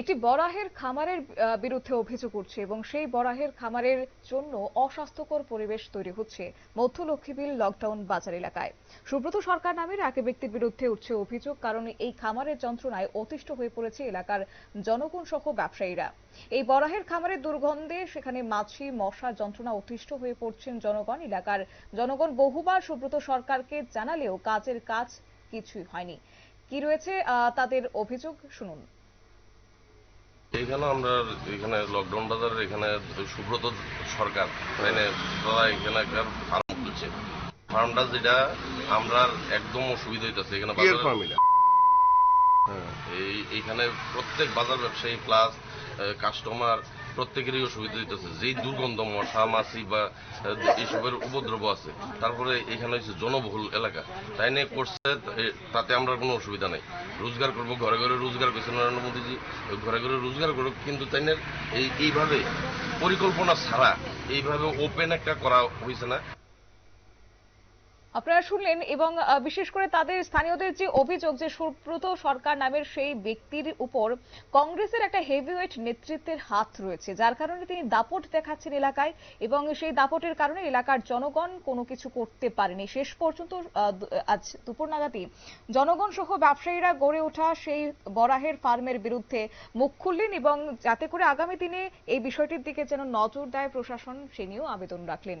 একটি বরাহের খামারের বিরুদ্ধে অভিযোগ উঠছে এবং সেই বরাহের খামারের জন্য অস্বাস্থ্যকর পরিবেশ তৈরি হচ্ছে মধ্য লক্ষ্মীবিল লকডাউন বাজার এলাকায়। সুব্রত সরকার নামের এক ব্যক্তির বিরুদ্ধে উঠছে অভিযোগ, কারণ এই খামারের যন্ত্রণায় অতিষ্ঠ হয়ে পড়েছে এলাকার জনগণ সহ ব্যবসায়ীরা। এই বরাহের খামারের দুর্গন্ধে সেখানে মাছি, মশা যন্ত্রণা অতিষ্ঠ হয়ে পড়ছেন জনগণ। এলাকার জনগণ বহুবার সুব্রত সরকারকে জানালেও কাজের কাজ কিছুই হয়নি। কি রয়েছে তাদের অভিযোগ শুনুন। এখানে আমরা এখানে লকডাউন বাজারের এখানে সুব্রত সরকার এখানে তারা এখানে একটা ফার্ম খুলছে। ফার্মটা যেটা আমরা একদম অসুবিধা হইতেছে। এখানে এই এইখানে প্রত্যেক বাজার ব্যবসায়ী প্লাস কাস্টমার প্রত্যেকেরই অসুবিধা হইতেছে। যেই দুর্গন্ধ মশা মাছি বা এইসবের উপদ্রব আছে, তারপরে এখানে হচ্ছে জনবহুল এলাকা। তাই নিয়ে করছে তাতে আমরা কোনো অসুবিধা নাই। রোজগার করব, ঘরে ঘরে রোজগার করছে নরেন্দ্র মোদীজি, ঘরে ঘরে রোজগার করুক, কিন্তু তাই এই, এইভাবে পরিকল্পনা ছাড়া এইভাবে ওপেন একটা করা হয়েছে না। আপনারা শুনলেন এবং বিশেষ করে তাদের স্থানীয়দের যে অভিযোগ যে সুব্রত সরকার নামের সেই ব্যক্তির উপর কংগ্রেসের একটা হেভিওয়েট নেতৃত্বের হাত রয়েছে। যার কারণে তিনি দাপট দেখাচ্ছেন এলাকায় এবং সেই দাপটের কারণে এলাকার জনগণ কোনো কিছু করতে পারেনি। শেষ পর্যন্ত আজ দুপুর নাগাদই জনগণ সহ ব্যবসায়ীরা গড়ে ওঠা সেই বরাহের ফার্মের বিরুদ্ধে মুখ খুললেন এবং যাতে করে আগামী দিনে এই বিষয়টির দিকে যেন নজর দেয় প্রশাসন সে নিয়েও আবেদন রাখলেন।